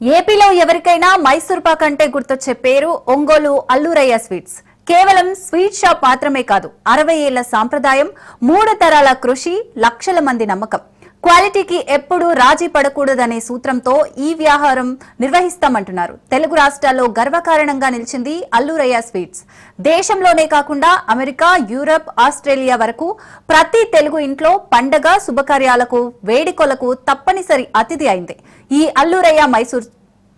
ఏపీలో ఎవరికైనా మైసూర్ పాక్ అంటే గుర్తొచ్చే పేరు ఒంగోలు అల్లూరయ్య స్వీట్స్. కేవలం స్వీట్ షాప్ మాత్రమే కాదు అరవై ఏళ్ళ సాంప్రదాయం మూడు తరాల కృషి లక్షల మంది నమ్మకం. క్వాలిటీకి ఎప్పుడూ రాజీ పడకూడదనే సూత్రంతో ఈ వ్యవహారం నిర్వహిస్తామంటున్నారు. తెలుగు రాష్ట్రాల్లో గర్వకారణంగా నిలిచింది అల్లూరయ్య స్వీట్స్. దేశంలోనే కాకుండా అమెరికా యూరప్ ఆస్ట్రేలియా వరకు ప్రతి తెలుగు ఇంట్లో పండగ శుభకార్యాలకు వేడుకలకు తప్పనిసరి అతిథి అయింది. ఈ అల్లూరయ్య మైసూర్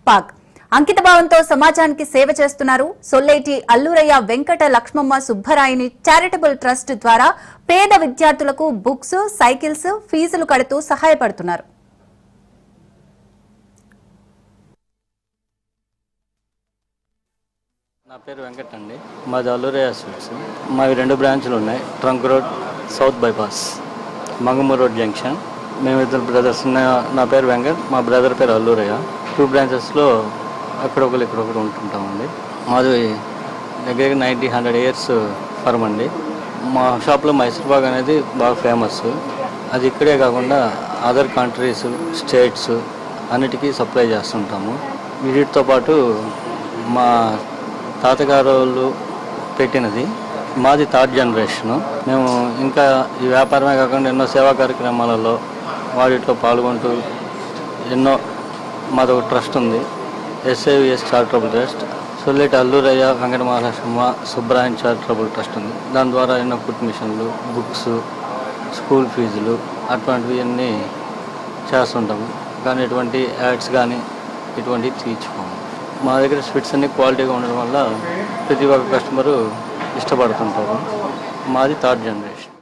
పాక్. అంకిత భావంతో సమాజానికి సేవ చేస్తున్నారు. సొల్లైటి అల్లూరయ్య వెంకట లక్ష్మమ్మ సుబ్బరాయిని చారిటబుల్ ట్రస్ట్ ద్వారా పేద విద్యార్థులకు బుక్స్ సైకిల్స్ ఫీజులు కడుతూ సహాయపడుతున్నారు. నా పేరు వెంకట్ అండి. మాది అల్లూరయ్య స్వీట్స్. మావి రెండు బ్రాంచ్లు ఉన్నాయి. Trunk road south bypass Mangamuru road junction. మేము ఇద్దరు బ్రదర్స్ నా పేరు వెంకట్ మా బ్రదర్ పేరు అల్లూరయ్య. టూ బ్రాంచెస్లో అక్కడొకరు ఇక్కడొకరు ఉంటుంటామండి. మాది దగ్గర నైంటీ హండ్రెడ్ ఇయర్స్ ఫర్మ్ అండి. మా షాప్లో మైసూర్ బాగ్ అనేది బాగా ఫేమస్. అది ఇక్కడే కాకుండా అదర్ కంట్రీస్ స్టేట్స్ అన్నిటికీ సప్లై చేస్తుంటాము. వీటితో పాటు మా తాతగారు వాళ్ళు పెట్టినది మాది థర్డ్ జనరేషను. మేము ఇంకా ఈ వ్యాపారమే కాకుండా ఎన్నో సేవా కార్యక్రమాలలో వాటిలో పాల్గొంటూ ఎన్నో మాది ఒక ట్రస్ట్ ఉంది. SAVS charitable trust Solleti Alluraiah Venkata Mahalakshma Subrayan charitable trust ఉంది. దాని ద్వారా ఎన్నో ఫుడ్ మిషన్లు బుక్స్ స్కూల్ ఫీజులు అటువంటివి అన్నీ చేస్తుంటాము. కానీ ఎటువంటి యాడ్స్ కానీ ఇటువంటివి తీర్చుకోము. మా దగ్గర స్వీట్స్ అన్ని క్వాలిటీగా ఉండడం వల్ల ప్రతి ఒక్క కస్టమరు ఇష్టపడుతుంటారు. మాది థర్డ్ జనరేషన్